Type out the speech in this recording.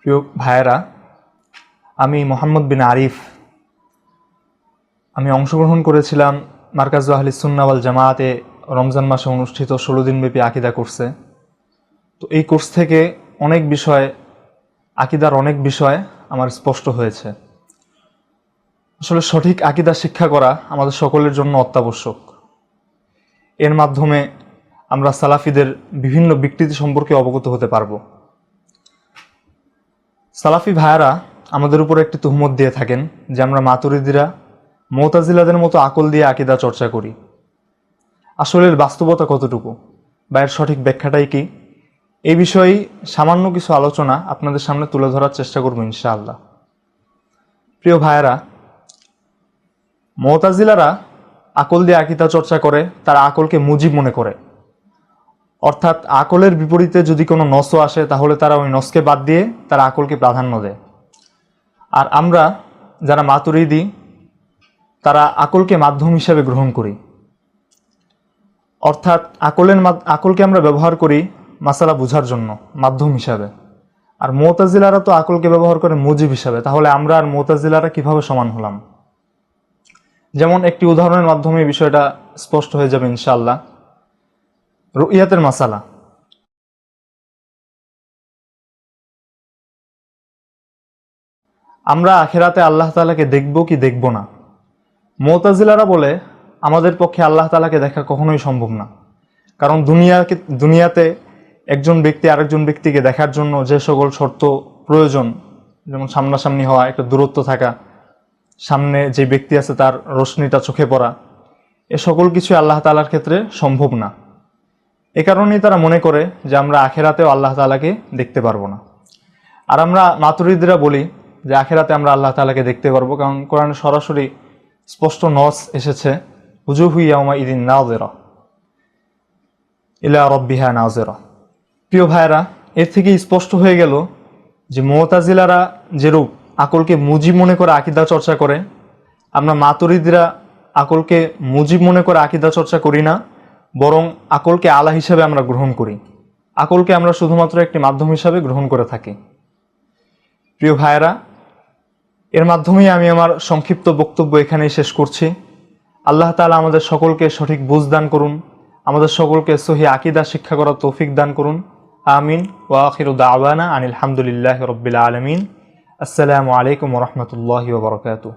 প্রিয় ভাইয়েরা, আমি মোহাম্মদ বিন আরিফ। আমি অংশগ্রহণ করেছিলাম মার্কাজ আহলি সুন্নাওয়াল জামায়াতে রমজান মাসে অনুষ্ঠিত ষোলো দিনব্যাপী আকিদা কোর্সে। তো এই কোর্স থেকে অনেক বিষয়, আকিদার অনেক বিষয় আমার স্পষ্ট হয়েছে। আসলে সঠিক আকিদা শিক্ষা করা আমাদের সকলের জন্য অত্যাবশ্যক। এর মাধ্যমে আমরা সালাফিদের বিভিন্ন বিকৃতি সম্পর্কে অবগত হতে পারব। সালাফি ভাইয়ারা আমাদের উপর একটি তুহমত দিয়ে থাকেন যে আমরা মাতুরিদিরা, মোতাজিলাদের মতো আকল দিয়ে আকিদা চর্চা করি। আসলে এর বাস্তবতা কতটুকু? বা এর সঠিক ব্যাখ্যাটাই কি? এই বিষয়ে সামান্য কিছু আলোচনা আপনাদের সামনে তুলে ধরার চেষ্টা করব ইনশাআল্লাহ। প্রিয় ভাইয়েরা, মোতাজিলারা আকল দিয়ে আকিদা চর্চা করে, তারা আকলকে মুজিব মনে করে। অর্থাৎ আকলের বিপরীতে যদি কোনো নসও আসে, তাহলে তারা ওই নসকে বাদ দিয়ে তারা আকলকে প্রাধান্য দেয়। আর আমরা যারা মাতুরিদি, তারা আকলকে মাধ্যম হিসাবে গ্রহণ করি। অর্থাৎ আকলের আকলকে আমরা ব্যবহার করি মাসালা বোঝার জন্য, মাধ্যম হিসাবে। আর মোতাজিলারা তো আকলকে ব্যবহার করে মুজিব হিসাবে, তাহলে আমরা আর মোতাজিলারা কীভাবে সমান হলাম? যেমন একটি উদাহরণের মাধ্যমে বিষয়টা স্পষ্ট হয়ে যাবে ইনশাআল্লাহ। রুইয়াতের মাসালা। আমরা আখেরাতে আল্লাহ তালাকে দেখব কি দেখব না। মোতাজিলারা বলে, আমাদের পক্ষে আল্লাহ তালাকে দেখা কখনোই সম্ভব না। কারণ দুনিয়াকে, দুনিয়াতে একজন ব্যক্তি আরেকজন ব্যক্তিকে দেখার জন্য যে সকল শর্ত প্রয়োজন, যেমন সামনাসামনি হওয়া, একটা দূরত্ব থাকা, সামনে যে ব্যক্তি আছে তার রশ্মিটা চোখে পড়া, এ সকল কিছু আল্লাহ তালার ক্ষেত্রে সম্ভব না। এ কারণেই তারা মনে করে যে আমরা আখেরাতেও আল্লাহ তালাকে দেখতে পারব না। আর আমরা মাতুরিদরা বলি যে আখেরাতে আমরা আল্লাহ তালাকে দেখতে পারব কারণ কোরআনে সরাসরি স্পষ্ট নস এসেছে হুজুহু ইয়াউমা ইদিন নাজেরা ইলা রব্বিহা নাজেরা প্রিয় ভাইরা এর থেকে স্পষ্ট হয়ে গেল যে মোতাজিলারা যেরূপ আকলকে মুজিব মনে করে আকিদা চর্চা করে, আমরা মাতুরিদরা আকলকে মুজিব মনে করে আকিদা চর্চা করি না। বরং আকলকে আলা হিসাবে আমরা গ্রহণ করি। আকলকে আমরা শুধুমাত্র একটি মাধ্যম হিসাবে গ্রহণ করে থাকি। প্রিয় ভাইয়েরা, এর মাধ্যমেই আমি আমার সংক্ষিপ্ত বক্তব্য এখানেই শেষ করছি। আল্লাহ তাআলা আমাদের সকলকে সঠিক বুঝ দান করুন, আমাদের সকলকে সহি আকিদা শিক্ষা করার তৌফিক দান করুন। আমিন। ওয়াখির দাওয়ানা আনিল হামদুলিল্লাহ রব্বিল আলমিন। আসসালামু আলাইকুম রহমতুল্লাহ বরকাতু